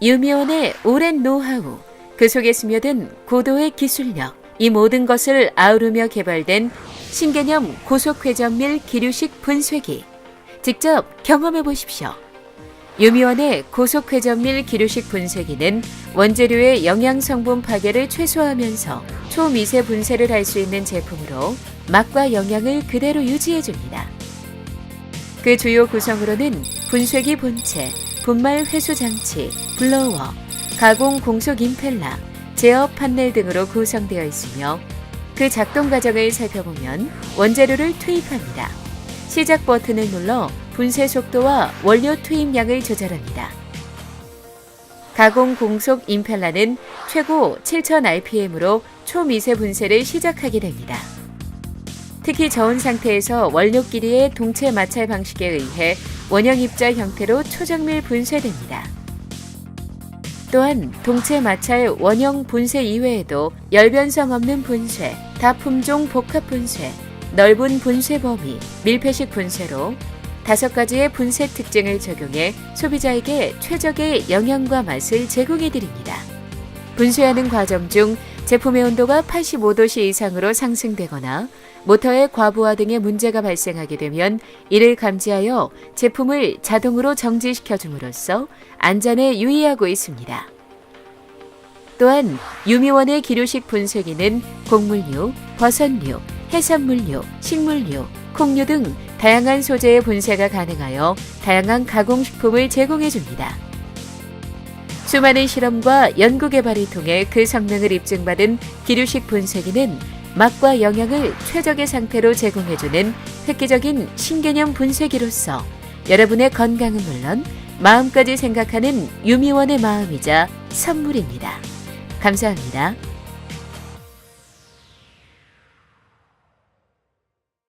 유미원의 오랜 노하우, 그 속에 스며든 고도의 기술력, 이 모든 것을 아우르며 개발된 신개념 고속회전 밀 기류식 분쇄기. 직접 경험해 보십시오. 유미원의 고속회전밀 기류식 분쇄기는 원재료의 영양 성분 파괴를 최소화하면서 초미세 분쇄를 할 수 있는 제품으로 맛과 영양을 그대로 유지해 줍니다. 그 주요 구성으로는 분쇄기 본체, 분말 회수 장치, 블로워, 가공 공속 임펠라, 제어 판넬 등으로 구성되어 있으며 그 작동 과정을 살펴보면 원재료를 투입합니다. 시작 버튼을 눌러 분쇄 속도와 원료 투입량을 조절합니다. 가공 공속 임펠라는 최고 7000rpm으로 초미세 분쇄를 시작하게 됩니다. 특히 저온 상태에서 원료 끼리의 동체 마찰 방식에 의해 원형 입자 형태로 초정밀 분쇄됩니다. 또한 동체 마찰 원형 분쇄 이외에도 열변성 없는 분쇄, 다품종 복합 분쇄, 넓은 분쇄 범위, 밀폐식 분쇄로 다섯 가지의 분쇄 특징을 적용해 소비자에게 최적의 영양과 맛을 제공해 드립니다. 분쇄하는 과정 중 제품의 온도가 85도씨 이상으로 상승되거나 모터의 과부하 등의 문제가 발생하게 되면 이를 감지하여 제품을 자동으로 정지시켜 줌으로써 안전에 유의하고 있습니다. 또한 유미원의 기류식 분쇄기는 곡물류, 버섯류, 해산물류, 식물류, 콩류 등 다양한 소재의 분쇄가 가능하여 다양한 가공식품을 제공해 줍니다. 수많은 실험과 연구 개발을 통해 그 성능을 입증받은 기류식 분쇄기는 맛과 영양을 최적의 상태로 제공해주는 획기적인 신개념 분쇄기로서 여러분의 건강은 물론 마음까지 생각하는 유미원의 마음이자 선물입니다. 감사합니다.